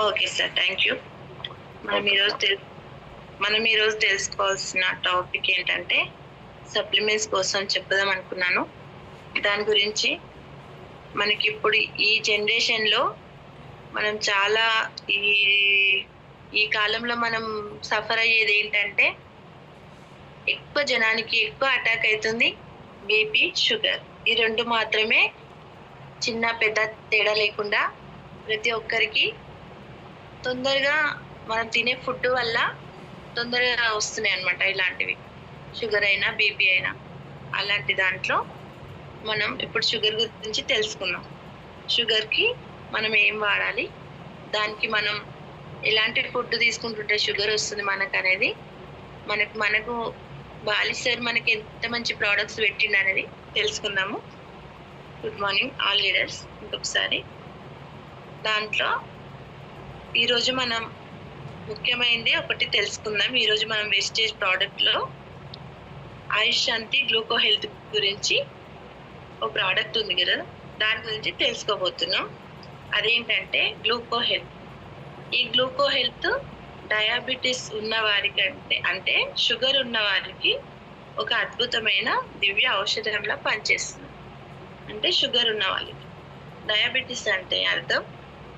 Okay sir thank you మనం ఈరోజు తెల్- మనం ఈరోజు తెలుసుకోవాల్సిన టాపిక్ ఏంటంటే సప్లిమెంట్స్ కోసం చెప్పుదాం అనుకున్నాను. దాని గురించి మనకి ఇప్పుడు ఈ జనరేషన్లో మనం చాలా ఈ ఈ కాలంలో మనం సఫర్ అయ్యేది ఏంటంటే ఎక్కువ జనానికి ఎక్కువ అటాక్ అవుతుంది బీపీ షుగర్ ఈ రెండు మాత్రమే చిన్న పెద్ద తేడా లేకుండా ప్రతి ఒక్కరికి తొందరగా మనం తినే ఫుడ్ వల్ల తొందరగా వస్తున్నాయి అనమాట ఇలాంటివి. షుగర్ అయినా బీపీ అయినా. అలాంటి దాంట్లో మనం ఇప్పుడు షుగర్ గురించి తెలుసుకుందాం. షుగర్కి మనం ఏం వాడాలి? దానికి మనం ఎలాంటి ఫుడ్ తీసుకుంటుంటే షుగర్ వస్తుంది మనకు అనేది మనకు మనకు బాలి సార్ మనకి ఎంత మంచి ప్రోడక్ట్స్ పెట్టిండు అనేది తెలుసుకుందాము. గుడ్ మార్నింగ్ ఆల్ లీడర్స్ ఇంకొకసారి. దాంట్లో ఈరోజు మనం ముఖ్యమైనది ఒకటి తెలుసుకుందాం. ఈరోజు మనం వెస్టేజ్ ప్రోడక్ట్లో ఆయుష్ శాంతి గ్లూకో హెల్త్ గురించి ఒక ప్రోడక్ట్ ఉంది కదా. దాని గురించి తెలుసుకోబోతున్నాం. అదేంటంటే గ్లూకో హెల్త్. ఈ గ్లూకో హెల్త్ డయాబెటీస్ ఉన్న వారికి అంటే అంటే షుగర్ ఉన్న వారికి ఒక అద్భుతమైన దివ్య ఔషధంలా పనిచేస్తుంది. అంటే షుగర్ ఉన్న వాళ్ళకి. డయాబెటీస్ అంటే అర్థం?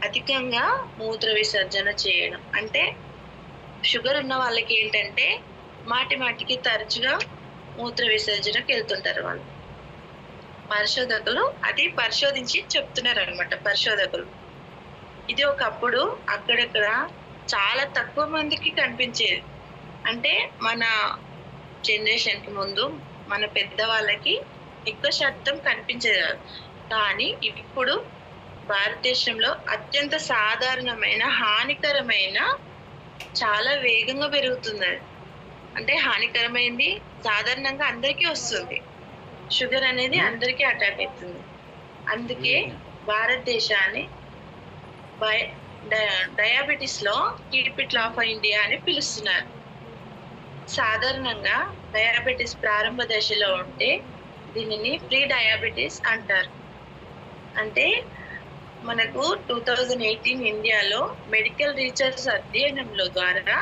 అధికంగా మూత్ర విసర్జన చేయడం. అంటే షుగర్ ఉన్న వాళ్ళకి ఏంటంటే మాటి మాటికి తరచుగా మూత్ర విసర్జనకు వెళ్తుంటారు వాళ్ళు. పరిశోధకులు అది పరిశోధించి చెప్తున్నారు అనమాట పరిశోధకులు. ఇది ఒకప్పుడు అక్కడక్కడ చాలా తక్కువ మందికి కనిపించేది. అంటే మన జనరేషన్కి ముందు మన పెద్దవాళ్ళకి ఎక్కువ శాతం కనిపించేది కానీ ఇప్పుడు భారతదేశంలో అత్యంత సాధారణమైన హానికరమైన చాలా వేగంగా పెరుగుతుంది అది అంటే హానికరమైంది సాధారణంగా అందరికీ వస్తుంది. షుగర్ అనేది అందరికీ అటాక్ అవుతుంది. అందుకే భారతదేశాన్ని బై- డయ- డయాబెటీస్లో కీపిట్ ఆఫ్ ఇండియా అని పిలుస్తున్నారు. సాధారణంగా డయాబెటీస్ ప్రారంభ దశలో ఉంటే దీనిని ప్రీ డయాబెటీస్ అంటారు. అంటే మనకు టూ థౌజండ్ ఎయిటీన్ ఇండియాలో మెడికల్ రీసెర్చ్ అధ్యయనంలో ద్వారా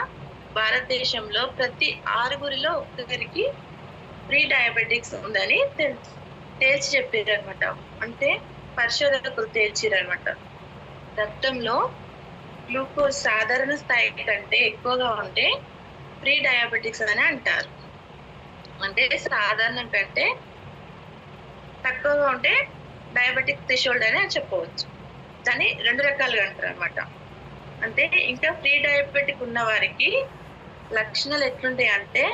భారతదేశంలో ప్రతి ఆరుగురిలో ఒక్కరికి ప్రీ డయాబెటిక్స్ ఉందని తేల్చి చెప్పారు అనమాట అంటే పరిశోధకులు తేల్చిరనమాట రక్తంలో గ్లూకోజ్ సాధారణ స్థాయి కంటే ఎక్కువగా ఉంటే ప్రీ డయాబెటిక్స్ అని అంటారు. అంటే సాధారణం కంటే తక్కువగా ఉంటే డయాబెటిక్ థ్రెషోల్డ్ అని చెప్పవచ్చు. దాన్ని రెండు రకాలుగా అంటారు అనమాట అంటే ఇంకా ప్రీ డయాబెటిక్ ఉన్న వారికి లక్షణాలు ఎట్లుంటాయి అంటే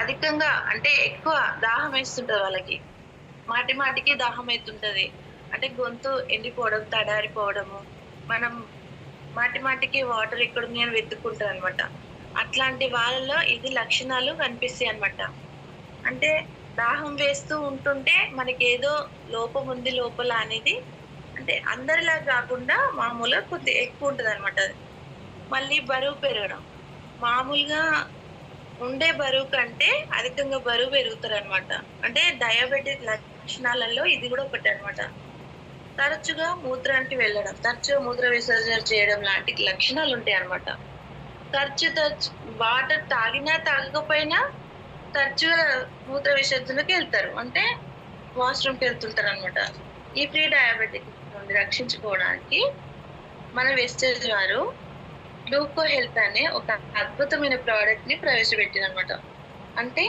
అధికంగా అంటే ఎక్కువ దాహం వేస్తుంటది వాళ్ళకి. మాటి మాటికి దాహం అవుతుంటది అంటే గొంతు ఎండిపోవడం తడారిపోవడము. మనం మాటి మాటికి వాటర్ ఎక్కడ ఉంది అని వెతుక్కుంటారు అనమాట అట్లాంటి వాళ్ళలో ఇది లక్షణాలు కనిపిస్తాయి అన్నమాట. అంటే దాహం వేస్తూ ఉంటుంటే మనకి ఏదో లోపం ఉంది లోపల అనేది అంటే అందరిలా కాకుండా మామూలుగా కొద్దిగా ఎక్కువ ఉంటుంది అనమాట మళ్ళీ బరువు పెరగడం. మామూలుగా ఉండే బరువు కంటే అధికంగా బరువు పెరుగుతారు అనమాట అంటే డయాబెటిక్ లక్షణాలలో ఇది కూడా ఒకటి అనమాట తరచుగా మూత్రానికి వెళ్ళడం తరచుగా మూత్ర విసర్జన చేయడం లాంటి లక్షణాలు ఉంటాయి అనమాట తరచు తరచు వాటర్ తాగినా తాగకపోయినా తరచుగా మూత్ర విసర్జనకి వెళ్తారు. అంటే వాష్రూమ్కి వెళ్తుంటారు అనమాట ఈ ప్రీ డయాబెటిక్ నుండి రక్షించుకోవడానికి. మన వెస్టేజ్ వారు గ్లూకో హెల్త్ అనే ఒక అద్భుతమైన ప్రోడక్ట్ని అనమాట అంటే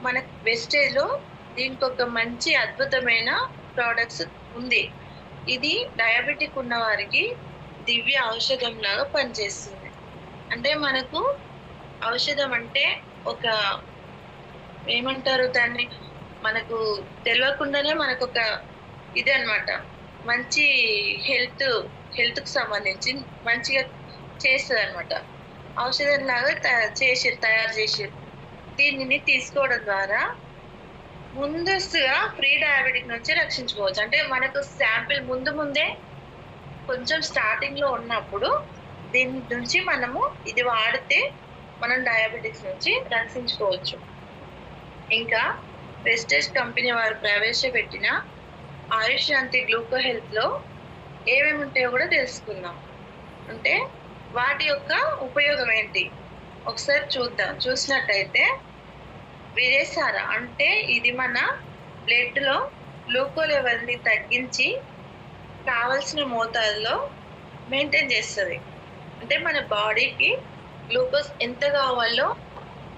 మన వెస్టేజ్లో దీనికి ఒక మంచి అద్భుతమైన ప్రోడక్ట్స్ ఉంది. ఇది డయాబెటిక్ ఉన్న వారికి దివ్య ఔషధం లాగా పనిచేస్తుంది. అంటే మనకు ఔషధం అంటే ఒక ఏమంటారు దాన్ని? మనకు తెలియకుండానే మనకు ఒక ఇది అన్నమాట మంచి హెల్త్ హెల్త్కు సంబంధించి మంచిగా చేస్తుంది అనమాట ఔషధం లాగా తయా- చేసి తయారు చేసి దీనిని తీసుకోవడం ద్వారా ముందస్తుగా ప్రీ డయాబెటిక్ నుంచి రక్షించుకోవచ్చు. అంటే మనకు శాంపిల్ ముందు ముందే కొంచెం స్టార్టింగ్లో ఉన్నప్పుడు దీని నుంచి మనము ఇది వాడితే మనం డయాబెటిక్స్ నుంచి రక్షించుకోవచ్చు. ఇంకా ప్రెస్టేజ్ కంపెనీ వారు ప్రవేశపెట్టిన ఆయుష్ శాంతి గ్లూకో హెల్త్లో ఏమేమి ఉంటాయో కూడా తెలుసుకుందాం. అంటే వాటి యొక్క ఉపయోగం ఏంటి? ఒకసారి చూద్దాం. చూసినట్టయితే విరేసార అంటే ఇది మన బ్లడ్లో గ్లూకో లెవెల్ని తగ్గించి కావలసిన మోతాదులో మెయింటైన్ చేస్తుంది. అంటే మన బాడీకి గ్లూకోజ్ ఎంత కావాలో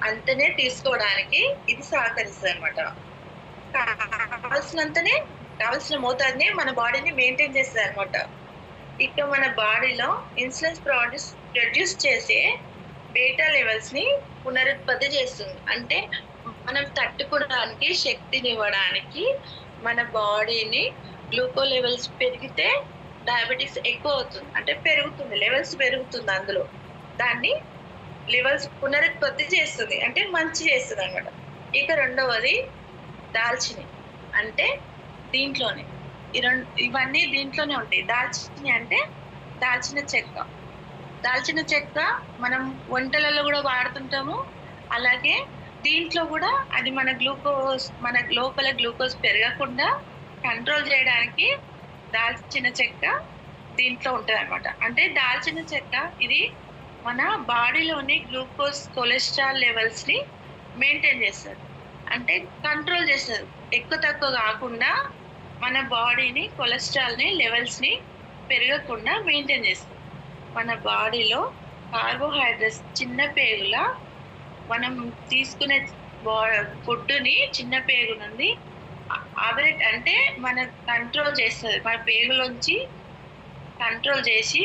అంతనే తీసుకోవడానికి ఇది సహకరిస్తుంది అనమాట కావాల్సినంతనే కావాల్సిన మోతాదునే మన బాడీని మెయింటైన్ చేస్తుంది అనమాట ఇక మన బాడీలో ఇన్సులిన్ ప్రొడ్యూస్ ప్రొడ్యూస్ చేసే బేటా లెవెల్స్ని పునరుత్పత్తి చేస్తుంది. అంటే మనం తట్టుకోవడానికి శక్తిని ఇవ్వడానికి మన బాడీని గ్లూకో లెవెల్స్ పెరిగితే డయాబెటిక్స్ ఎక్కువ అవుతుంది. అంటే పెరుగుతుంది లెవెల్స్ పెరుగుతుంది అందులో. దాన్ని లెవెల్స్ పునరుత్పత్తి చేస్తుంది. అంటే మంచి చేస్తుంది అనమాట ఇక రెండవది దాల్చిని. అంటే దీంట్లోనే. ఈ రెండు ఇవన్నీ దీంట్లోనే ఉంటాయి. దాల్చిని అంటే దాల్చిన చెక్క. దాల్చిన చెక్క మనం వంటలలో కూడా వాడుతుంటాము. అలాగే దీంట్లో కూడా అది మన గ్లూకోజ్ మన లోపల గ్లూకోజ్ పెరగకుండా కంట్రోల్ చేయడానికి దాల్చిన చెక్క దీంట్లో ఉంటుంది అనమాట అంటే దాల్చిన చెక్క ఇది మన బాడీలోని గ్లూకోజ్ కొలెస్ట్రాల్ లెవెల్స్ని మెయింటైన్ చేస్తుంది. అంటే కంట్రోల్ చేస్తుంది. ఎక్కువ తక్కువ కాకుండా మన బాడీని కొలెస్ట్రాల్ని లెవెల్స్ని పెరగకుండా మెయింటైన్ చేస్తుంది మన బాడీలో కార్బోహైడ్రేట్స్ చిన్న పేగుల మనం తీసుకునే ఫుడ్ని చిన్న పేగు నుండి ఆపరేట్ అంటే మన కంట్రోల్ చేస్తుంది. మన పేగులోంచి కంట్రోల్ చేసి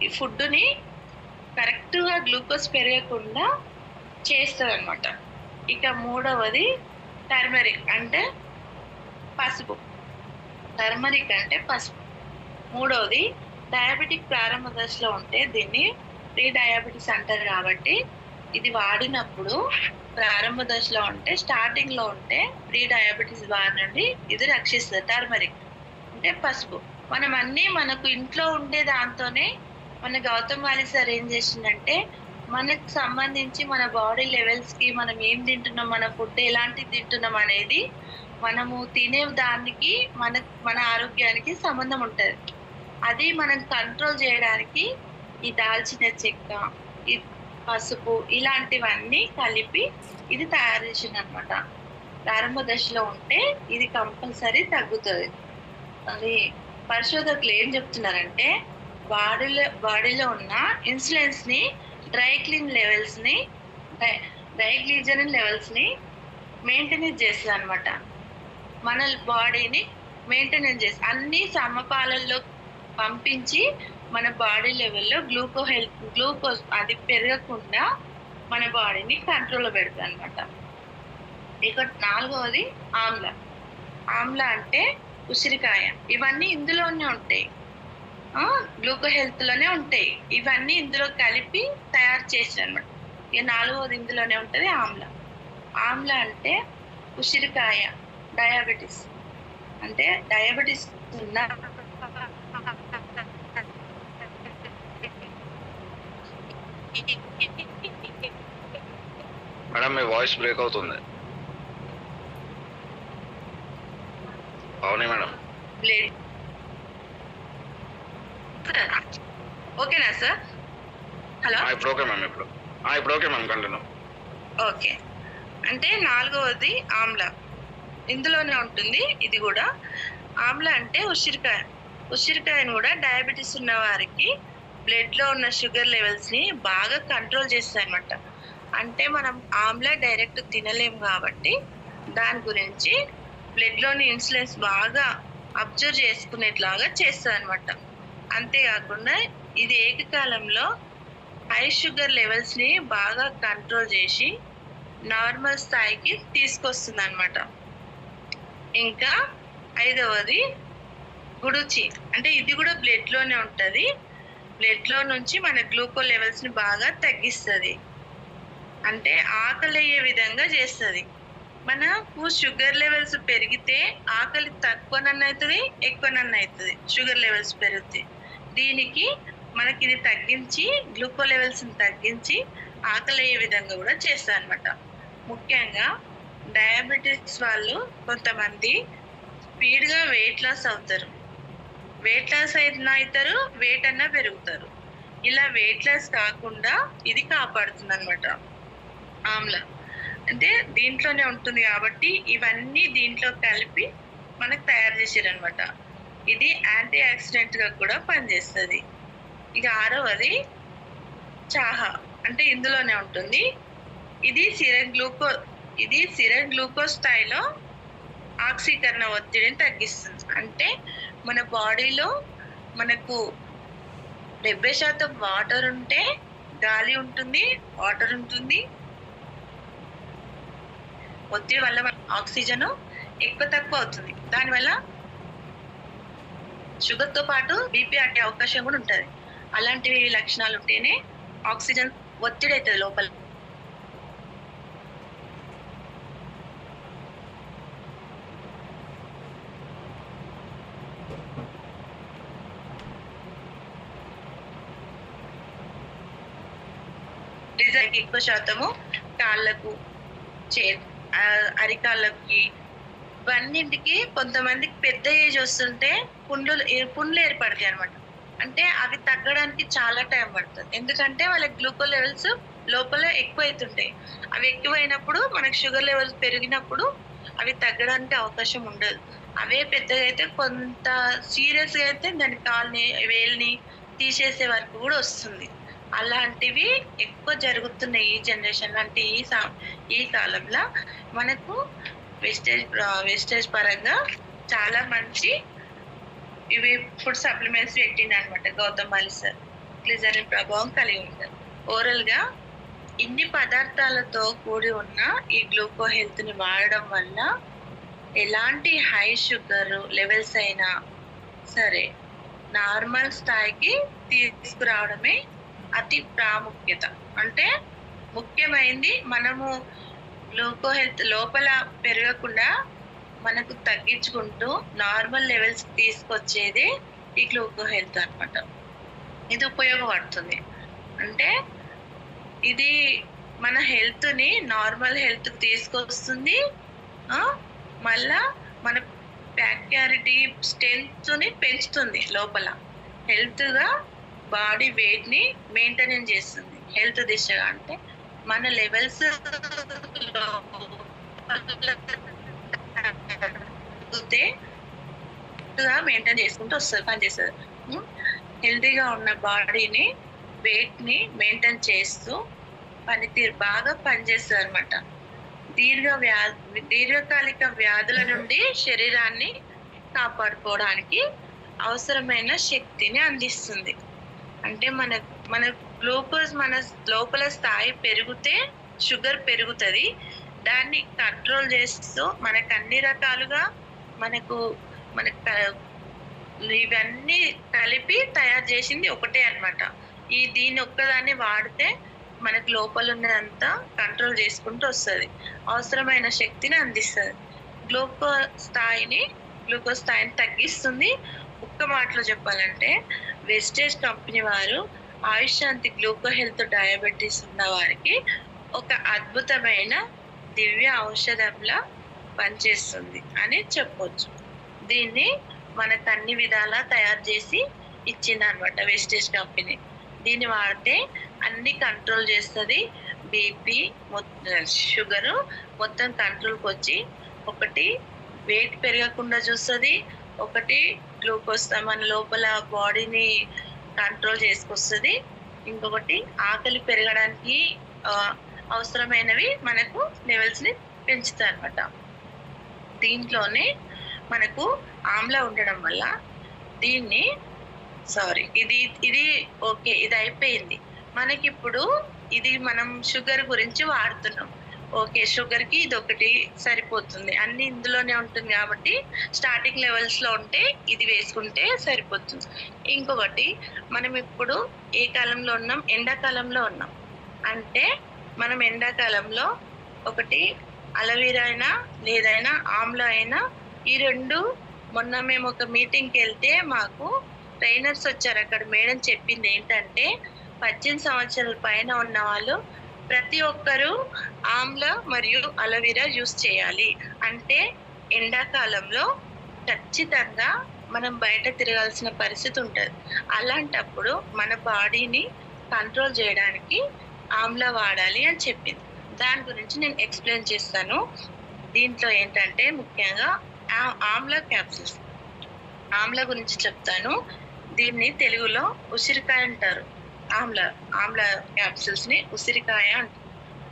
ఈ ఫుడ్ని కరెక్ట్గా గ్లూకోజ్ పెరగకుండా చేస్తుంది అనమాట ఇక మూడవది టర్మరిక్ అంటే పసుపు. టర్మరిక్ అంటే పసుపు. మూడవది డయాబెటిక్ ప్రారంభ దశలో ఉంటే దీన్ని ప్రీ డయాబెటిస్ అంటారు కాబట్టి ఇది వాడినప్పుడు ప్రారంభ దశలో ఉంటే స్టార్టింగ్లో ఉంటే ప్రీ డయాబెటిస్ బారి నుండి ఇది రక్షిస్తుంది టర్మరిక్ అంటే పసుపు. మనం అన్నీ మనకు ఇంట్లో ఉండే దాంతోనే మన గౌతమ్ వాలి సార్ ఏం చేసిందంటే మనకు సంబంధించి మన బాడీ లెవెల్స్కి మనం ఏం తింటున్నాం మన ఫుడ్ ఎలాంటిది తింటున్నాం అనేది మనము తినే దానికి మన మన ఆరోగ్యానికి సంబంధం ఉంటుంది. అది మనం కంట్రోల్ చేయడానికి ఈ దాల్చిన చెక్క ఈ పసుపు ఇలాంటివన్నీ కలిపి ఇది తయారు చేసింది అనమాట ప్రారంభ దశలో ఉంటే ఇది కంపల్సరీ తగ్గుతుంది. అది పరిశోధకులు ఏం చెప్తున్నారంటే బాడీలో బాడీలో ఉన్న ఇన్సులిన్స్ డ్రై క్లీన్ లెవెల్స్ని డైగ్లీజరిన్ లెవెల్స్ని మెయింటెనెన్స్ చేస్తుంది అనమాట మన బాడీని మెయింటెనెన్స్ చేసి అన్ని సమపాలల్లో పంపించి మన బాడీ లెవెల్లో గ్లూకో హెల్త్ గ్లూకోజ్ అది పెరగకుండా మన బాడీని కంట్రోల్లో పెడుతుంది అనమాట ఇక నాలుగవది ఆమ్ల. ఆమ్ల అంటే ఉసిరికాయ. ఇవన్నీ ఇందులోనే ఉంటాయి. గ్లూకో హెల్త్లోనే ఉంటాయి. ఇవన్నీ ఇందులో కలిపి తయారు చేసి అనమాట ఇక నాలుగవది ఇందులోనే ఉంటుంది ఆమ్ల. ఆమ్ల అంటే ఉసిరికాయ డయాబెటీస్ అంటే డయాబెటీస్ ఉన్న మేడం మీ వాయిస్ బ్రేక్ అవుతుంది. అవునే మేడం. బ్లడ్ ఓకేనా సార్? హలో? ఇప్పుడు ఓకే మ్యామ్ ఇప్పుడు. ఇప్పుడు ఓకే మ్యామ్ కంటిన్యూ. ఓకే. అంటే నాలుగవది ఆమ్ల. ఇందులోనే ఉంటుంది ఇది కూడా. ఆమ్ల అంటే ఉసిరికాయ. ఉసిరికాయను కూడా డయాబెటీస్ ఉన్న వారికి బ్లడ్లో ఉన్న షుగర్ లెవెల్స్ని బాగా కంట్రోల్ చేస్తాయి అనమాట అంటే మనం ఆమ్ల డైరెక్ట్ తినలేం కాబట్టి దాని గురించి బ్లడ్లోని ఇన్సులిన్స్ బాగా అబ్జర్వ్ చేసుకునేట్లాగా చేస్తుంది అనమాట అంతేకాకుండా ఇది ఏకకాలంలో హై షుగర్ లెవెల్స్ని బాగా కంట్రోల్ చేసి నార్మల్ స్థాయికి తీసుకొస్తుంది అనమాట ఇంకా ఐదవది గుడుచి. అంటే ఇది కూడా బ్లడ్లోనే బ్లడ్లో బ్లడ్లో నుంచి మన గ్లూకో లెవెల్స్ని బాగా తగ్గిస్తుంది. అంటే ఆకలి అయ్యే విధంగా చేస్తుంది. మనకు షుగర్ లెవెల్స్ పెరిగితే ఆకలి తక్కువనన్న అవుతుంది ఎక్కువనన్న అవుతుంది షుగర్ లెవెల్స్ పెరుగుతాయి దీనికి మనకి ఇది తగ్గించి గ్లూకో లెవెల్స్ తగ్గించి ఆకలి అయ్యే విధంగా కూడా చేస్తుంది అనమాట ముఖ్యంగా డయాబెటీస్ వాళ్ళు కొంతమంది స్పీడ్గా వెయిట్ లాస్ అవుతారు. వెయిట్ లాస్ అయినా అవుతారు వెయిట్ అన్నా పెరుగుతారు. ఇలా వెయిట్ లాస్ కాకుండా ఇది కాపాడుతుంది అనమాట ఆమ్ల. అంటే దీంట్లోనే ఉంటుంది కాబట్టి ఇవన్నీ దీంట్లో కలిపి మనకు తయారు చేసారు అనమాట ఇది యాంటీ ఆక్సిడెంట్గా కూడా పనిచేస్తుంది. ఇక ఆరవది చాహా అంటే ఇందులోనే ఉంటుంది. ఇది సిరన్ గ్లూకో ఇది సిరన్ గ్లూకోజ్ స్థాయిలో ఆక్సీకరణ ఒత్తిడిని తగ్గిస్తుంది. అంటే మన బాడీలో మనకు డెబ్బై శాతం వాటర్ ఉంటే గాలి ఉంటుంది వాటర్ ఉంటుంది. ఒత్తిడి వల్ల ఆక్సిజన్ ఎక్కువ తక్కువ అవుతుంది. దానివల్ల షుగర్తో పాటు బీపీ అట్టే అవకాశం కూడా ఉంటుంది. అలాంటివి లక్షణాలు ఉంటేనే ఆక్సిజన్ ఒత్తిడి అవుతుంది లోపల. డిజైన్ ఎక్కువ శాతము కాళ్ళకు చే అరికాళ్ళకి ఇవన్నింటికి కొంతమందికి పెద్ద ఏజ్ వస్తుంటే పుండ్లు పుండ్లు ఏర్పడతాయి అనమాట అంటే అవి తగ్గడానికి చాలా టైం పడుతుంది. ఎందుకంటే వాళ్ళ గ్లూకో లెవెల్స్ లోపల ఎక్కువ అవుతుంటాయి అవి ఎక్కువైనప్పుడు మనకు షుగర్ లెవెల్స్ పెరిగినప్పుడు అవి తగ్గడానికి అవకాశం ఉండదు. అవే పెద్దగా అయితే కొంత సీరియస్గా అయితే దాని కాల్ని వేల్ని తీసేసే వరకు కూడా వస్తుంది. అలాంటివి ఎక్కువ జరుగుతున్నాయి ఈ జనరేషన్ అంటే ఈ సా- ఈ కాలంలో మనకు వెస్టేజ్ వెస్టేజ్ uh, పరంగా చాలా మంచి ఇవి ఫుడ్ సప్లిమెంట్స్ పెట్టింది అనమాట గౌతమ్ అలీ సార్ గ్లిజరిన్ ప్రభావం కలిగి ఉంటారు ఓరల్గా ఇన్ని పదార్థాలతో కూడి ఉన్న ఈ గ్లూకో హెల్త్ని వాడడం వల్ల ఎలాంటి హై షుగర్ లెవెల్స్ అయినా సరే నార్మల్ స్థాయికి తీసుకురావడమే అతి ప్రాముఖ్యత. అంటే ముఖ్యమైనది మనము గ్లూకో హెల్త్ లోపల పెరగకుండా మనకు తగ్గించుకుంటూ నార్మల్ లెవెల్స్ తీసుకొచ్చేది ఈ గ్లూకో హెల్త్ అన్నమాట. ఇది ఉపయోగపడుతుంది. అంటే ఇది మన హెల్త్ని నార్మల్ హెల్త్ తీసుకొస్తుంది. మళ్ళా మన బ్యాక్టీరిటీ స్ట్రెంత్ని పెంచుతుంది లోపల. హెల్త్గా బాడీ వెయిట్ని ని చేస్తుంది. హెల్త్ దిశగా అంటే మన లెవెల్స్ మెయింటైన్ చేసుకుంటూ వస్తుంది పనిచేస్తుంది హెల్తీగా ఉన్న బాడీని వెయిట్ని మెయింటైన్ చేస్తూ పనితీరు బాగా పనిచేస్తుంది అనమాట దీర్ఘ వ్యా దీర్ఘకాలిక వ్యాధుల నుండి శరీరాన్ని కాపాడుకోవడానికి అవసరమైన శక్తిని అందిస్తుంది. అంటే మన మన గ్లూకోజ్ మన లోపల స్థాయి పెరిగితే షుగర్ పెరుగుతుంది. దాన్ని కంట్రోల్ చేస్తూ మనకు అన్ని రకాలుగా మనకు మనకు ఇవన్నీ కలిపి తయారు చేసింది ఒకటే అన్నమాట. ఈ దీన్ని ఒక్కదాన్ని వాడితే మనకు లోపల ఉన్నదంతా కంట్రోల్ చేసుకుంటూ వస్తుంది. అవసరమైన శక్తిని అందిస్తుంది. గ్లూకో స్థాయిని గ్లూకోజ్ స్థాయిని తగ్గిస్తుంది. ఒక్క మాటలో చెప్పాలంటే వెస్టేజ్ కంపెనీ వారు ఆయుష్శాంతి గ్లూకో హెల్త్ డయాబెటీస్ ఉన్న వారికి ఒక అద్భుతమైన దివ్య ఔషధంలా పనిచేస్తుంది అని చెప్పొచ్చు. దీన్ని మనకు అన్ని విధాలా తయారు చేసి ఇచ్చింది అనమాట వెస్టేజ్ కంపెనీ. దీన్ని వాడితే అన్ని కంట్రోల్ చేస్తుంది బీపీ షుగరు మొత్తం కంట్రోల్కి వచ్చి ఒకటి వెయిట్ పెరగకుండా చూస్తుంది ఒకటి గ్లూకోజ్ మన లోపల బాడీని కంట్రోల్ చేసుకొస్తుంది. ఇంకొకటి ఆకలి పెరగడానికి అవసరమైనవి మనకు లెవెల్స్ని పెంచుతాయి అనమాట దీంట్లోనే మనకు ఆమ్లా ఉండడం వల్ల దీన్ని సారీ ఇది ఇది ఓకే ఇది అయిపోయింది. మనకిప్పుడు ఇది మనం షుగర్ గురించి వాడుతున్నాం. ఓకే షుగర్కి ఇది ఒకటి సరిపోతుంది. అన్ని ఇందులోనే ఉంటుంది కాబట్టి స్టార్టింగ్ లెవెల్స్లో ఉంటే ఇది వేసుకుంటే సరిపోతుంది. ఇంకొకటి మనం ఇప్పుడు ఏ కాలంలో ఉన్నాం? ఎండాకాలంలో ఉన్నాం. అంటే మనం ఎండాకాలంలో ఒకటి అలవీరా అయినా లేదైనా ఆమ్ల అయినా ఈ రెండు మొన్న మేము ఒక మీటింగ్కి వెళ్తే మాకు ట్రైనర్స్ వచ్చారు అక్కడ మేడం చెప్పింది ఏంటంటే పద్దెనిమిది సంవత్సరాల పైన ఉన్న వాళ్ళు ప్రతి ఒక్కరూ ఆమ్ల మరియు అలవీరా యూస్ చేయాలి. అంటే ఎండాకాలంలో ఖచ్చితంగా మనం బయట తిరగాల్సిన పరిస్థితి ఉంటుంది. అలాంటప్పుడు మన బాడీని కంట్రోల్ చేయడానికి ఆమ్లా వాడాలి అని చెప్పింది. దాని గురించి నేను ఎక్స్ప్లెయిన్ చేస్తాను. దీంట్లో ఏంటంటే ముఖ్యంగా ఆమ్ల క్యాప్సిల్స్. ఆమ్ల గురించి చెప్తాను. దీన్ని తెలుగులో ఉసిరికాయ అంటారు. ఆమ్ల ఆమ్ల క్యాప్సిల్స్ని ఉసిరికాయ అంటారు.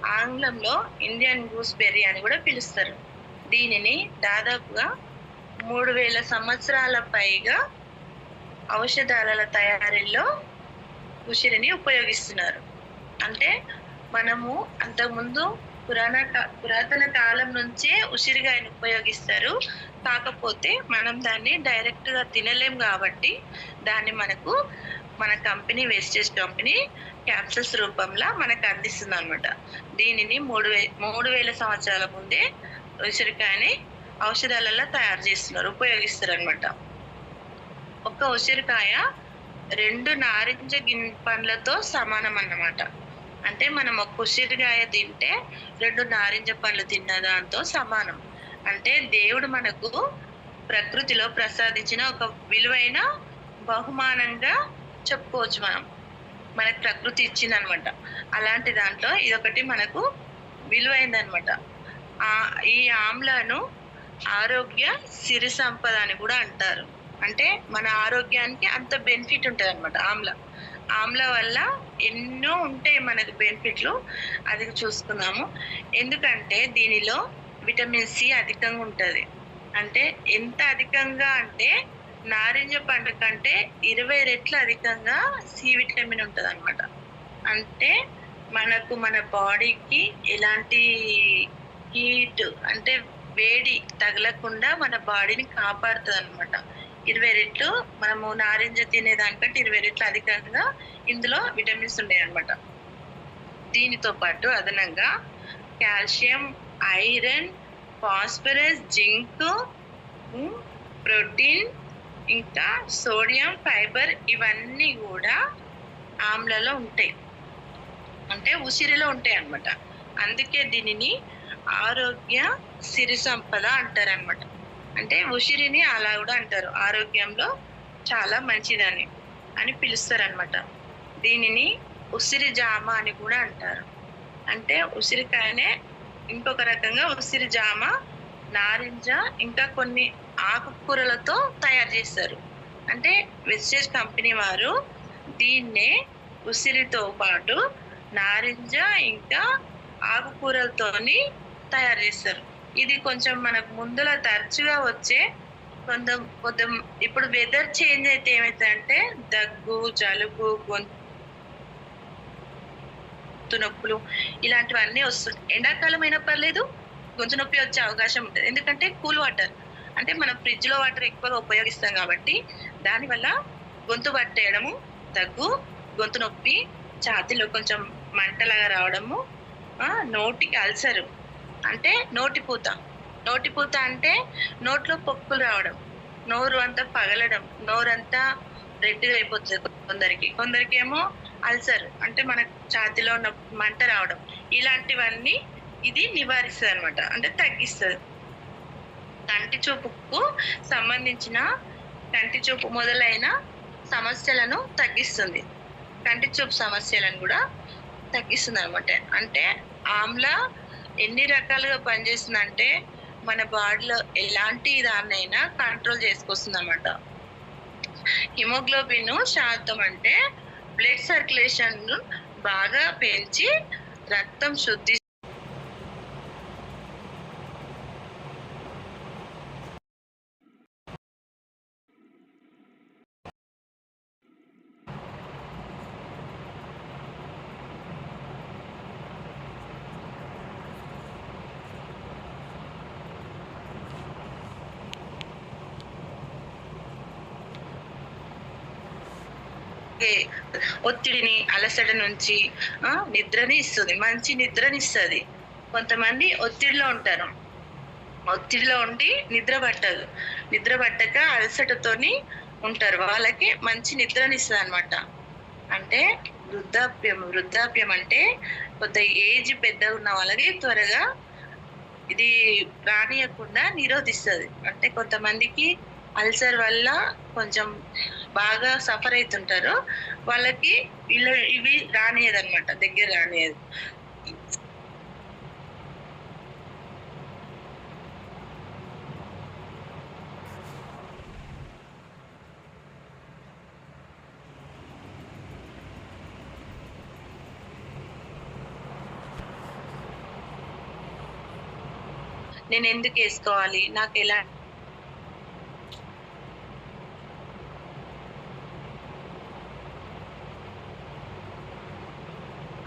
ఆంగ్లంలో ఇండియన్ గూస్బెర్రీ అని కూడా పిలుస్తారు. దీనిని దాదాపుగా మూడు వేల సంవత్సరాల పైగా ఔషధాల తయారీలో ఉసిరిని ఉపయోగిస్తున్నారు. అంటే మనము అంతకుముందు పురాణ పురాతన కాలం నుంచే ఉసిరికాయని ఉపయోగిస్తారు. కాకపోతే మనం దాన్ని డైరెక్ట్గా తినలేం కాబట్టి దాన్ని మనకు మన కంపెనీ వేస్టేజ్ కంపెనీ క్యాప్సల్స్ రూపంలో మనకు అందిస్తుంది అనమాట దీనిని మూడు వే మూడు వేల సంవత్సరాల ముందే ఉసిరికాయని ఔషధాలలో తయారు చేస్తున్నారు ఉపయోగిస్తారు అనమాట ఒక ఉసిరికాయ రెండు నారింజ గిన్ పండ్లతో సమానం అన్నమాట అంటే మనం ఒక ఉసిరికాయ తింటే రెండు నారింజ పండ్లు తిన్న దాంతో సమానం. అంటే దేవుడు మనకు ప్రకృతిలో ప్రసాదించిన ఒక విలువైన బహుమానంగా చెప్పుకోవచ్చు మనం. మనకు ప్రకృతి ఇచ్చింది అనమాట అలాంటి దాంట్లో ఇదొకటి మనకు విలువైంది అనమాట ఈ ఆమ్లాను ఆరోగ్య సిరి సంపద అని కూడా అంటారు. అంటే మన ఆరోగ్యానికి అంత బెనిఫిట్ ఉంటుంది అనమాట ఆమ్ల. ఆమ్ల వల్ల ఎన్నో ఉంటాయి మనకు బెనిఫిట్లు. అది చూసుకున్నాము. ఎందుకంటే దీనిలో విటమిన్ సి అధికంగా ఉంటుంది. అంటే ఎంత అధికంగా అంటే నారింజ పండు కంటే ఇరవై రెట్లు అధికంగా సి విటమిన్ ఉంటుంది అనమాట అంటే మనకు మన బాడీకి ఎలాంటి హీట్ అంటే వేడి తగలకుండా మన బాడీని కాపాడుతుంది అనమాట ఇరవై రెట్లు మనము నారింజ తినేదానికంటే ఇరవై రెట్లు అధికంగా ఇందులో విటమిన్స్ ఉంటాయి అనమాట దీనితో పాటు అదనంగా calcium iron phosphorus zinc protein ఇంకా సోడియం ఫైబర్ ఇవన్నీ కూడా ఆమ్లలో ఉంటాయి. అంటే ఉసిరిలో ఉంటాయి అన్నమాట. అందుకే దీనిని ఆరోగ్య సిరి సంపద అంటారు అనమాట అంటే ఉసిరిని అలా కూడా అంటారు. ఆరోగ్యంలో చాలా మంచిదని అని పిలుస్తారనమాట దీనిని ఉసిరి జామ అని కూడా అంటారు. అంటే ఉసిరికాయనే ఇంకొక రకంగా ఉసిరి జామ నారింజ ఇంకా కొన్ని ఆకుకూరలతో తయారు చేస్తారు. అంటే వెజిటేజ్ కంపెనీ వారు దీన్నే ఉసిరితో పాటు నారింజ ఇంకా ఆకుకూరలతోని తయారు చేస్తారు. ఇది కొంచెం మనకు ముందుల తరచుగా వచ్చే కొంత కొంత ఇప్పుడు వెదర్ చేంజ్ అయితే ఏమైతుందంటే దగ్గు జలుబు గొంతు నొప్పులు ఇలాంటివన్నీ వస్తుంది ఎండాకాలం అయినా పర్లేదు గొంతు నొప్పి వచ్చే అవకాశం ఉంటుంది. ఎందుకంటే కూల్ వాటర్. అంటే మనం ఫ్రిడ్జ్లో వాటర్ ఎక్కువగా ఉపయోగిస్తాం కాబట్టి దానివల్ల గొంతు పట్టేయడము దగ్గు గొంతు నొప్పి ఛాతీలో కొంచెం మంటలాగా రావడము నోటికి అల్సరు. అంటే నోటి పూత నోటి పూత అంటే నోట్లో పొక్కులు రావడం నోరు అంతా పగలడం నోరంతా రెడ్గా అయిపోతుంది కొందరికి. కొందరికి ఏమో అల్సర్. అంటే మన ఛాతిలో ఉన్న మంట రావడం. ఇలాంటివన్నీ ఇది నివారిస్తుంది అనమాట అంటే తగ్గిస్తుంది. కంటి చూపుకు సంబంధించిన కంటి చూపు మొదలైన సమస్యలను తగ్గిస్తుంది. కంటి చూపు సమస్యలను కూడా తగ్గిస్తుంది అనమాట అంటే ఆమ్ల ఎన్ని రకాలుగా పనిచేస్తుందంటే మన బాడీలో ఎలాంటి దాన్నైనా కంట్రోల్ చేసుకొస్తుంది అనమాట హిమోగ్లోబిన్ శాతం అంటే బ్లడ్ సర్క్యులేషన్ బాగా పెంచి రక్తం శుద్ధి ఒత్తిడిని అలసట నుంచి నిద్రని ఇస్తుంది. మంచి నిద్రని ఇస్తుంది కొంతమంది ఒత్తిడిలో ఉంటారు. ఒత్తిడిలో ఉండి నిద్ర పట్టదు. నిద్ర పట్టక అలసటతోని ఉంటారు. వాళ్ళకి మంచి నిద్రని ఇస్తుంది అనమాట అంటే వృద్ధాప్యం వృద్ధాప్యం అంటే కొంత ఏజ్ పెద్దగా ఉన్న వాళ్ళకి త్వరగా ఇది రానియకుండా నిరోధిస్తుంది. అంటే కొంతమందికి అల్సర్ వల్ల కొంచెం బాగా సఫర్ అవుతుంటారు వాళ్ళకి ఇలా ఇవి రానియదు అనమాట దగ్గర రానియదు. నేను ఎందుకు వేసుకోవాలి? నాకు ఎలా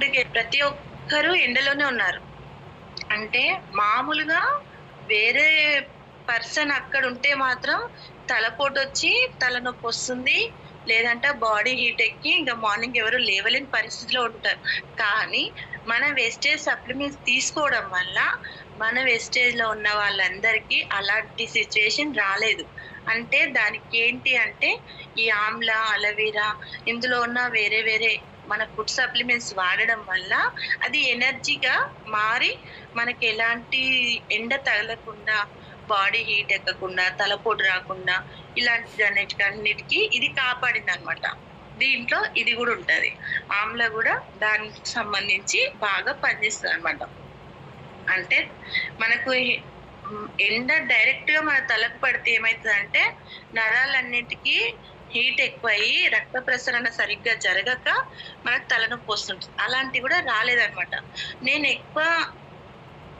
ఇప్పటికే ప్రతి ఒక్కరూ ఎండలోనే ఉన్నారు. అంటే మామూలుగా వేరే పర్సన్ అక్కడ ఉంటే మాత్రం తలపోటు వచ్చి తలనొప్పి వస్తుంది లేదంటే బాడీ హీట్ ఎక్కి ఇంకా మార్నింగ్ ఎవరు లేవలేని పరిస్థితిలో ఉంటారు. కానీ మన వెస్టేజ్ సప్లిమెంట్స్ తీసుకోవడం వల్ల మన వెస్టేజ్లో ఉన్న వాళ్ళందరికీ అలాంటి సిచ్యువేషన్ రాలేదు. అంటే దానికి ఏంటి అంటే ఈ ఆమ్లా అలవీరా ఇందులో ఉన్న వేరే వేరే మన ఫుడ్ సప్లిమెంట్స్ వాడడం వల్ల అది ఎనర్జీగా మారి మనకి ఎలాంటి ఎండ తగలకుండా బాడీ హీట్ ఎక్కకుండా తలపోటు రాకుండా ఇలాంటి అన్నిటికీ ఇది కాపాడింది అనమాట దీంట్లో ఇది కూడా ఉంటుంది. ఆమ్ల కూడా దానికి సంబంధించి బాగా పనిచేస్తుంది అనమాట అంటే మనకు ఎండ డైరెక్ట్గా మన తలకు పడితే ఏమవుతుందంటే నరాలన్నిటికీ హీట్ ఎక్కువయ్యి రక్త ప్రసరణ సరిగ్గా జరగక మనకు తలనొప్పి వస్తుంటుంది. అలాంటివి కూడా రాలేదనమాట నేను ఎక్కువ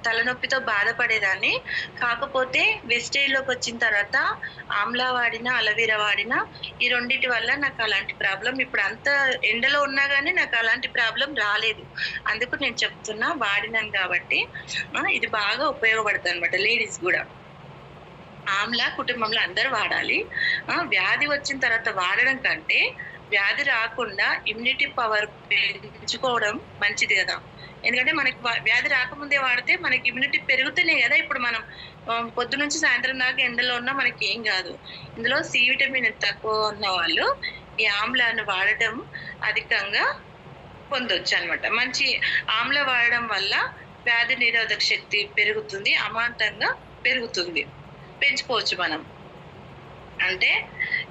తలనొప్పితో బాధపడేదాన్ని. కాకపోతే వెస్టేజ్లోకి వచ్చిన తర్వాత ఆమ్లా వాడినా అలవీరా వాడిన ఈ రెండింటి వల్ల నాకు అలాంటి ప్రాబ్లం ఇప్పుడు అంత ఎండలో ఉన్నా కానీ నాకు అలాంటి ప్రాబ్లం రాలేదు. అందుకు నేను చెప్తున్నా వాడినాను కాబట్టి ఇది బాగా ఉపయోగపడుతుంది అనమాట లేడీస్ కూడా. ఆమ్లా కుటుంబంలో అందరూ వాడాలి. వ్యాధి వచ్చిన తర్వాత వాడడం కంటే వ్యాధి రాకుండా ఇమ్యూనిటీ పవర్ పెంచుకోవడం మంచిది కదా. ఎందుకంటే మనకి వా- వ్యాధి రాకముందే వాడితే మనకి ఇమ్యూనిటీ పెరుగుతూనే కదా. ఇప్పుడు మనం పొద్దు నుంచి సాయంత్రం దాకా ఎండలో ఉన్నా మనకి ఏం కాదు. ఇందులో సి విటమిన్ తక్కువ ఉన్న వాళ్ళు ఈ ఆమ్లాన్ని వాడటం అధికంగా పొందొచ్చు అన్నమాట. మంచి ఆమ్ల వాడడం వల్ల వ్యాధి నిరోధక శక్తి పెరుగుతుంది అమాంతంగా పెరుగుతుంది. పెంచుకోవచ్చు మనం. అంటే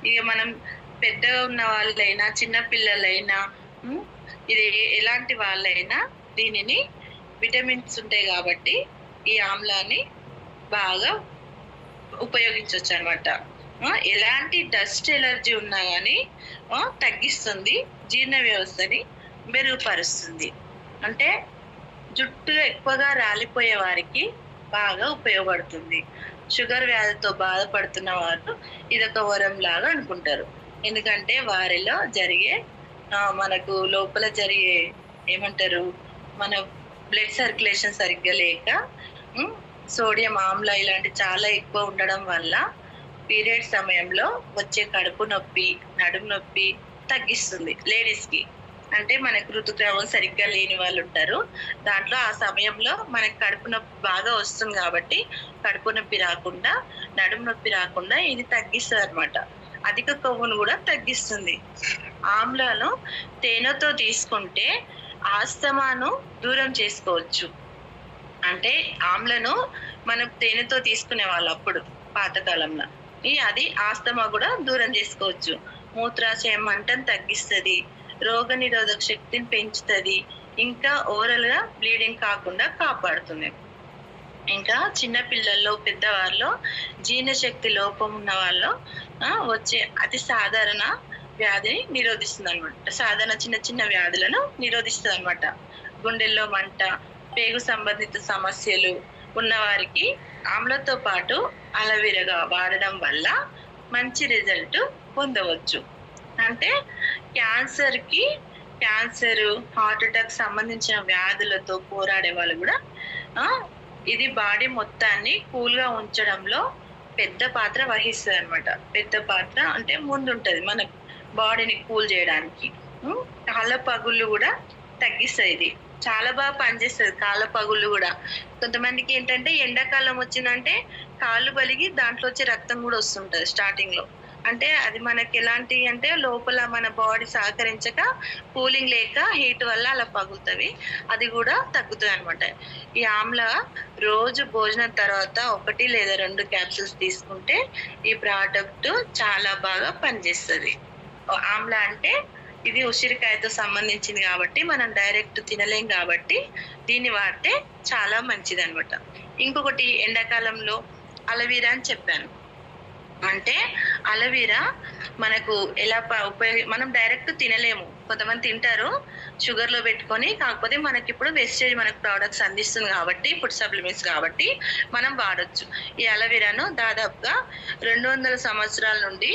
ఇక మనం పెద్దగా ఉన్న వాళ్ళైనా చిన్న పిల్లలైనా ఇది ఎలాంటి వాళ్ళైనా దీనిని విటమిన్స్ ఉంటాయి కాబట్టి ఈ ఆమ్లాన్ని బాగా ఉపయోగించవచ్చు అనమాట ఎలాంటి డస్ట్ ఎలర్జీ ఉన్నా కానీ తగ్గిస్తుంది జీర్ణ వ్యవస్థని మెరుగుపరుస్తుంది. అంటే జుట్టు ఎక్కువగా రాలిపోయే వారికి బాగా ఉపయోగపడుతుంది. షుగర్ వ్యాధితో బాధపడుతున్న వారు ఇదొక వరం లాగా అనుకుంటారు. ఎందుకంటే వారిలో జరిగే మనకు లోపల జరిగే ఏమంటారు మన బ్లడ్ సర్క్యులేషన్ సరిగ్గా లేక సోడియం ఆమ్ల ఇలాంటి చాలా ఎక్కువ ఉండడం వల్ల పీరియడ్ సమయంలో వచ్చే కడుపు నొప్పి నడుము నొప్పి తగ్గిస్తుంది లేడీస్కి. అంటే మనకు ఋతుక్రమం సరిగ్గా లేని వాళ్ళు ఉంటారు. దాంట్లో ఆ సమయంలో మనకి కడుపు నొప్పి బాగా వస్తుంది కాబట్టి కడుపు నొప్పి రాకుండా నడుము నొప్పి రాకుండా ఇది తగ్గిస్తుంది అనమాట అధిక కొవ్వును కూడా తగ్గిస్తుంది. ఆమ్లాను తేనెతో తీసుకుంటే ఆస్తమాను దూరం చేసుకోవచ్చు. అంటే ఆమ్లను మనం తేనెతో తీసుకునే వాళ్ళు అప్పుడు పాతకాలంలో. ఈ అది ఆస్తమా కూడా దూరం చేసుకోవచ్చు. మూత్రాశయం మంటను తగ్గిస్తుంది. రోగ నిరోధక శక్తిని పెంచుతుంది. ఇంకా ఓవరాల్గా బ్లీడింగ్ కాకుండా కాపాడుతుంది. ఇంకా చిన్న పిల్లల్లో పెద్దవారిలో జీర్ణశక్తి లోపం ఉన్న వాళ్ళు వచ్చే అతి సాధారణ వ్యాధిని నిరోధిస్తుంది అనమాట సాధారణ చిన్న చిన్న వ్యాధులను నిరోధిస్తుంది అనమాట గుండెల్లో మంట పేగు సంబంధిత సమస్యలు ఉన్నవారికి ఆమ్లతో పాటు అలవీరగా వాడడం వల్ల మంచి రిజల్ట్ పొందవచ్చు. అంటే క్యాన్సర్కి క్యాన్సర్ హార్ట్ అటాక్ సంబంధించిన వ్యాధులతో పోరాడే వాళ్ళు కూడా ఇది బాడీ మొత్తాన్ని కూల్గా ఉంచడంలో పెద్ద పాత్ర వహిస్తుంది అనమాట పెద్ద పాత్ర అంటే ముందుంటది మన బాడీని కూల్ చేయడానికి. కాళ్ళ పగుళ్ళు కూడా తగ్గిస్తుంది ఇది. చాలా బాగా పనిచేస్తుంది కాళ్ళ పగుళ్ళు కూడా. కొంతమందికి ఏంటంటే ఎండాకాలం వచ్చిందంటే కాళ్ళు బలిగి దాంట్లో వచ్చే రక్తం కూడా వస్తుంటది స్టార్టింగ్లో. అంటే అది మనకి ఎలాంటి అంటే లోపల మన బాడీ సహకరించక కూలింగ్ లేక హీట్ వల్ల అలా పగులుతుంది. అది కూడా తగ్గుతుంది అనమాట ఈ ఆమ్ల రోజు భోజనం తర్వాత ఒకటి లేదా రెండు క్యాప్సూల్స్ తీసుకుంటే ఈ ప్రోడక్ట్ చాలా బాగా పనిచేస్తుంది. ఆమ్ల అంటే ఇది ఉసిరికాయతో సంబంధించింది కాబట్టి మనం డైరెక్ట్ తినలేం కాబట్టి దీన్ని వాడితే చాలా మంచిది అనమాట ఇంకొకటి ఎండాకాలంలో అలవీరా అని చెప్పాను. అంటే అలవీరా మనకు ఎలా ఉపయోగ మనం డైరెక్ట్ తినలేము. కొంతమంది తింటారు షుగర్లో పెట్టుకొని కాకపోతే మనకి ఇప్పుడు వెస్టేజ్ మనకు ప్రోడక్ట్స్ అందిస్తుంది కాబట్టి ఫుడ్ సప్లిమెంట్స్ కాబట్టి మనం వాడొచ్చు. ఈ అలవీరాను దాదాపుగా రెండు వందల సంవత్సరాల నుండి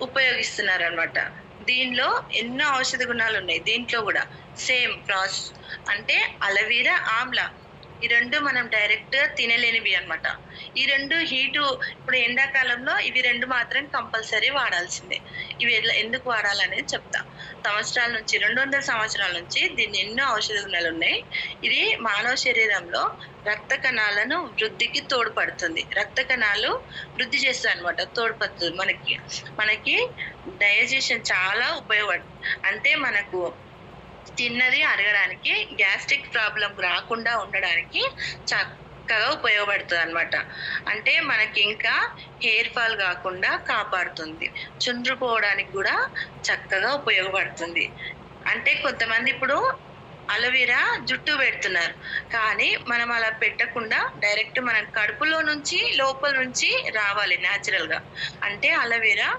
ఉపయోగిస్తున్నారు అనమాట దీనిలో ఎన్నో ఔషధ గుణాలు ఉన్నాయి దీంట్లో కూడా సేమ్ ప్రాసెస్ అంటే అలవీరా ఆమ్లా ఈ రెండు మనం డైరెక్ట్గా తినలేనివి అన్నమాట. ఈ రెండు హీటు ఇప్పుడు ఎండాకాలంలో ఇవి రెండు మాత్రం కంపల్సరీ వాడాల్సిందే. ఇవి ఎందుకు వాడాలనేది చెప్తా. సంవత్సరాల నుంచి రెండు వందల సంవత్సరాల నుంచి దీన్ని ఎన్నో ఔషధ గుణాలు ఉన్నాయి. ఇది మానవ శరీరంలో రక్త కణాలను వృద్ధికి తోడ్పడుతుంది. రక్త కణాలు వృద్ధి చేస్తాయి అనమాట తోడ్పడుతుంది మనకి. మనకి డైజెషన్ చాలా ఉపయోగపడుతుంది. అంటే మనకు తిన్నది అరగడానికి గ్యాస్ట్రిక్ ప్రాబ్లం రాకుండా ఉండడానికి చక్కగా ఉపయోగపడుతుంది అనమాట అంటే మనకి ఇంకా హెయిర్ ఫాల్ కాకుండా కాపాడుతుంది. చుండ్రుపోవడానికి కూడా చక్కగా ఉపయోగపడుతుంది. అంటే కొంతమంది ఇప్పుడు అలవీరా జుట్టు పెడుతున్నారు. కానీ మనం అలా పెట్టకుండా డైరెక్ట్ మనం కడుపులో నుంచి లోపల నుంచి రావాలి న్యాచురల్గా. అంటే అలవీరా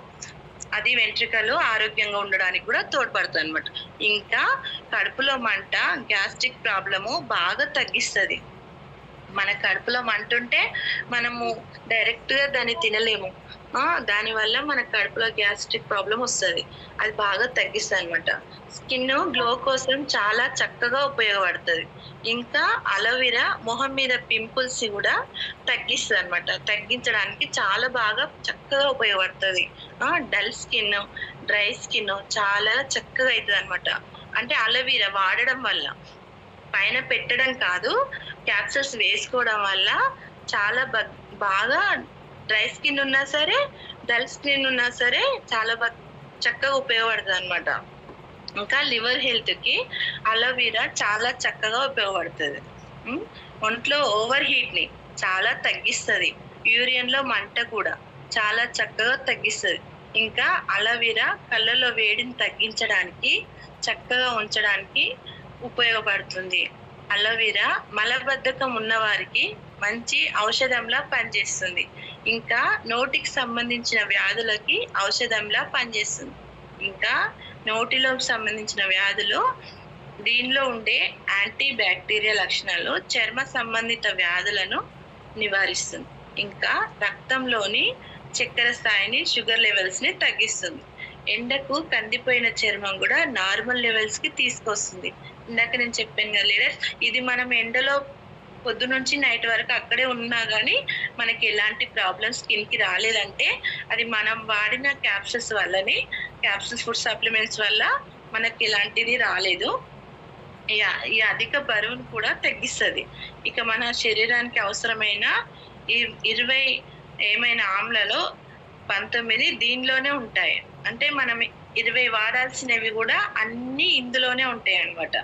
అది వెంట్రుకలు ఆరోగ్యంగా ఉండడానికి కూడా తోడ్పడుతుంది అనమాట ఇంకా కడుపులో మంట గ్యాస్ట్రిక్ ప్రాబ్లము బాగా తగ్గిస్తుంది. మన కడుపులో మంటుంటే మనము డైరెక్ట్గా దాన్ని తినలేము. ఆ దాని వల్ల మన కడుపులో గ్యాస్ట్రిక్ ప్రాబ్లం వస్తుంది. అది బాగా తగ్గిస్తుంది అనమాట స్కిన్ గ్లో కోసం చాలా చక్కగా ఉపయోగపడుతుంది. ఇంకా అలోవెరా మొహం మీద పింపుల్స్ కూడా తగ్గిస్తుంది అనమాట తగ్గించడానికి చాలా బాగా చక్కగా ఉపయోగపడుతుంది. డల్ స్కిన్ డ్రై స్కిన్ చాలా చక్కగా అవుతుంది అనమాట అంటే అలోవెరా వాడడం వల్ల. పైన పెట్టడం కాదు క్యాప్సూల్స్ వేసుకోవడం వల్ల చాలా బాగా డ్రై స్కిన్ ఉన్నా సరే డల్ స్కిన్ ఉన్నా సరే చాలా బాగా చక్కగా ఉపయోగపడుతుంది అనమాట ఇంకా లివర్ హెల్త్కి చాలా చక్కగా ఉపయోగపడుతుంది. ఒంట్లో ఓవర్ హీట్ని చాలా తగ్గిస్తుంది. యూరియన్లో మంట కూడా చాలా చక్కగా తగ్గిస్తుంది. ఇంకా అలోవీరా కళ్ళలో వేడిని తగ్గించడానికి చక్కగా ఉంచడానికి ఉపయోగపడుతుంది. అలోవెరా మలబద్ధకం ఉన్న వారికి మంచి ఔషధంలా పనిచేస్తుంది. ఇంకా నోటికి సంబంధించిన వ్యాధులకి ఔషధంలా పనిచేస్తుంది. ఇంకా నోటిలోకి సంబంధించిన వ్యాధులు దీనిలో ఉండే యాంటీ బ్యాక్టీరియా లక్షణాలు చర్మ సంబంధిత వ్యాధులను నివారిస్తుంది. ఇంకా రక్తంలోని చక్కెర స్థాయిని షుగర్ లెవెల్స్ని తగ్గిస్తుంది. ఎండకు కందిపోయిన చర్మం కూడా నార్మల్ లెవెల్స్కి తీసుకొస్తుంది. ఇందాక నేను చెప్పాను కదా లీడర్ ఇది మనం ఎండలో పొద్దు నుంచి నైట్ వరకు అక్కడే ఉన్నా కానీ మనకి ఎలాంటి ప్రాబ్లమ్స్ స్కిన్కి రాలేదంటే అది మనం వాడిన క్యాప్సూల్స్ వల్లనే క్యాప్సూల్స్ ఫుడ్ సప్లిమెంట్స్ వల్ల మనకి ఎలాంటిది రాలేదు. ఈ ఈ అధిక బరువును కూడా తగ్గిస్తుంది. ఇక మన శరీరానికి అవసరమైన ఇరవై ఏమైనా ఆమ్లలో పంతొమ్మిది దీనిలోనే ఉంటాయి. అంటే మనం ఇరవై వాడాల్సినవి కూడా అన్ని ఇందులోనే ఉంటాయి అన్నమాట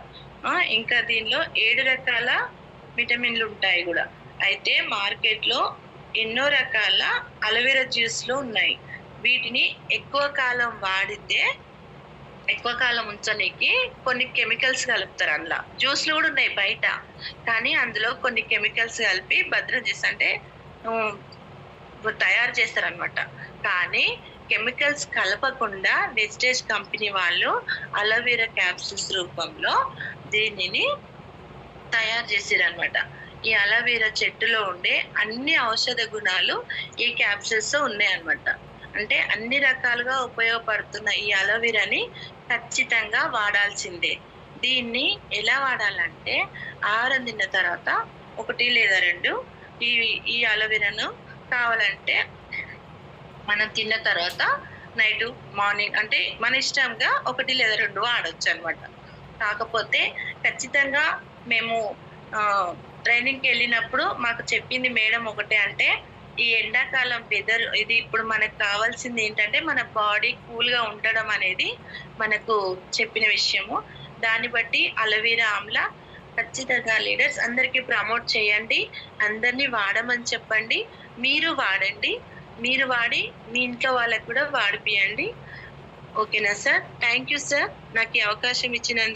ఇంకా దీనిలో ఏడు రకాల విటమిన్లు ఉంటాయి కూడా. అయితే మార్కెట్లో ఎన్నో రకాల అలోవెరా జ్యూస్లు ఉన్నాయి. వీటిని ఎక్కువ కాలం వాడితే ఎక్కువ కాలం ఉంచనీకి కొన్ని కెమికల్స్ కలుపుతారు అందులో. జ్యూస్లు కూడా ఉన్నాయి బయట కానీ అందులో కొన్ని కెమికల్స్ కలిపి భద్రం చేసి అంటే తయారు చేస్తారనమాట కానీ కెమికల్స్ కలపకుండా వెజిటేజ్ కంపెనీ వాళ్ళు అలోవెరా క్యాప్సూల్స్ రూపంలో దీనిని తయారు చేసిరనమాట ఈ అలోవెరా చెట్టులో ఉండే అన్ని ఔషధ గుణాలు ఈ క్యాప్సూల్స్ ఉన్నాయన్నమాట. అంటే అన్ని రకాలుగా ఉపయోగపడుతున్న ఈ అలోవెరాని ఖచ్చితంగా వాడాల్సిందే. దీన్ని ఎలా వాడాలంటే ఆహారం తిన్న తర్వాత ఒకటి లేదా రెండు ఈ ఈ అలోవెరాను కావాలంటే మనం తిన్న తర్వాత నైట్ మార్నింగ్ అంటే మన ఇష్టంగా ఒకటి లేదా రెండు ఆడొచ్చు అనమాట కాకపోతే ఖచ్చితంగా మేము ట్రైనింగ్కి వెళ్ళినప్పుడు మాకు చెప్పింది మేడం ఒకటే అంటే ఈ ఎండాకాలం వెదర్ ఇది ఇప్పుడు మనకు కావాల్సింది ఏంటంటే మన బాడీ కూల్గా ఉండడం అనేది మనకు చెప్పిన విషయము. దాన్ని బట్టి అలవీరా ఆమ్ల ఖచ్చితంగా లీడర్స్ అందరికీ ప్రమోట్ చేయండి. అందరినీ వాడమని చెప్పండి. మీరు వాడండి. మీరు వాడి మీ ఇంట్లో వాళ్ళకు కూడా వాడిపియండి. ఓకేనా సార్? Thank you sir. నాకు ఈ అవకాశం ఇచ్చినందుకు.